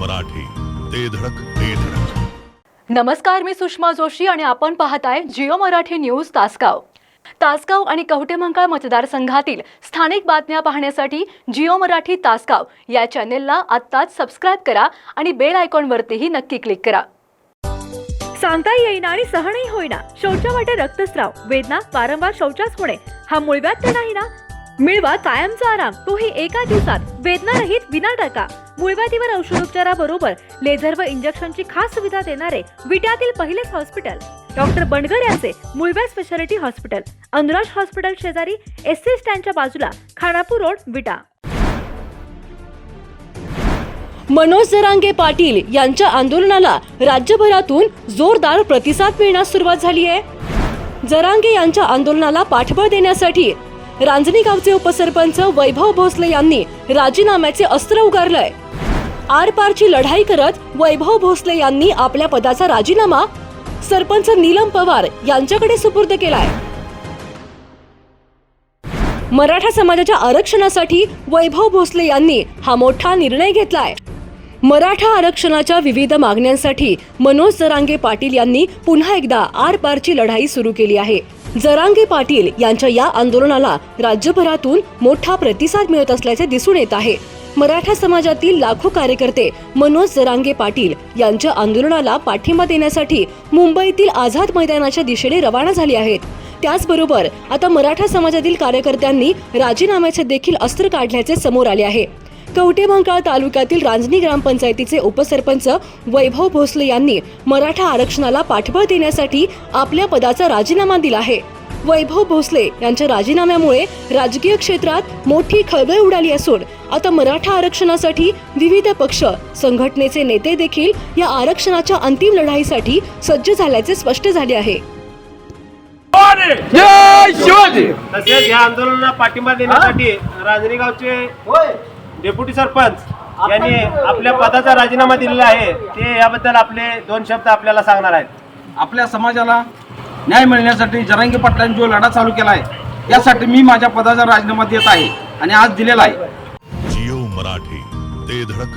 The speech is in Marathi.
मराठी. ते धडक ते धडक. नमस्कार मी सुषमा जोशी आणि आपण पाहताय जिओ मराठी न्यूज तासगाव. तासगाव आणि कवटेमंकाळ मतदारसंघातील स्थानिक बातम्या पाहण्यासाठी जिओ मराठी तासगाव या चॅनेलला आत्ताच सबस्क्राईब करा आणि बेल आयकॉनवरतीही नक्की क्लिक करा. सांगता येईना आणि सहनही होईना. शौचा वाटे रक्तस्राव वेदना वारंवार शौचास होणे हा मुळव्याध तर नाही ना? मिळवा कायमचा आराम. तोही एका दिवसात. वेदनारहित विना टाका मुळव्याधीवर औषधोपचाराबरोबर लेझर व इंजेक्शनची खास सुविधा देणारे विट्यातील पहिलेच हॉस्पिटल. डॉक्टर बंडगर यांचे मुळव्या स्पेशालिटी हॉस्पिटल. अनुराज हॉस्पिटल शेजारी एस सी स्टँडच्या बाजूला खानापूर रोड विटा. मनोज जरांगे पाटील यांच्या आंदोलनाला राज्यभरातून जोरदार प्रतिसाद मिळण्यास सुरुवात झाली आहे जरांगे यांच्या आंदोलनाला पाठबळ देण्यासाठी रांजणी गावचे उपसरपंच वैभव भोसले यांनी राजीनाम्याचे अस्त्र उगारलंय. आरपारची लढाई करत वैभव भोसले यांनी आपल्या पदाचा राजीनामा सरपंच नीलम पवार यांच्याकडे सुपूर्द केलाय. मराठा समाजाच्या आरक्षणासाठी वैभव भोसले यांनी हा मोठा निर्णय घेतलाय. मराठा आरक्षणाच्या विविध मागण्यांसाठी मनोज जरांगे पाटील यांनी पुन्हा एकदा आरपारची लढाई सुरू केली आहे. जरांगे पाटील यांच्या या आंदोलनाला राज्यभरातून मोठा प्रतिसाद मिळत असल्याचे दिसून येत आहे. मराठा समाजातील लाखो कार्यकर्ते मनोज जरांगे पाटील यांच्या आंदोलनाला पाठिंबा देण्यासाठी मुंबईतील आझाद मैदानाच्या दिशेने रवाना झाले आहेत. त्याचबरोबर आता मराठा समाजातील कार्यकर्त्यांनी राजीनाम्याचे देखील अस्त्र काढल्याचे समोर आले आहे. कवटेमंकाळ तालुक्यातील रांजणी ग्रामपंचायतीचे उपसरपंच वैभव भोसले यांनी मराठा आरक्षणाला पाठबळ देण्यासाठी आपल्या पदाचा राजीनामा दिला आहे. वैभव भोसले यांच्या राजीनाम्यामुळे राजकीय क्षेत्रात मोठी खळबळ उडाली असून आता मराठा आरक्षणासाठी विविध पक्ष संघटनेचे नेते देखील या आरक्षणाच्या अंतिम लढाईसाठी सज्ज झाल्याचे स्पष्ट झाले आहे. तसेच या आंदोलनाला पाठिंबा देण्यासाठी रांजणी गावचे डेप्युटी सरपंच यांनी आपल्या पदाचा राजीनामा दिलेला आहे ते याबद्दल आपले दोन शब्द आपल्याला सांगणार आहेत. आपल्या समाजाला न्याय मिळण्यासाठी जरांगे पाटलांनी जो लढा चालू केला आहे यासाठी मी माझ्या पदाचा राजीनामा देत आहे आणि आज दिलेला आहे. जिओ मराठी ते धडक.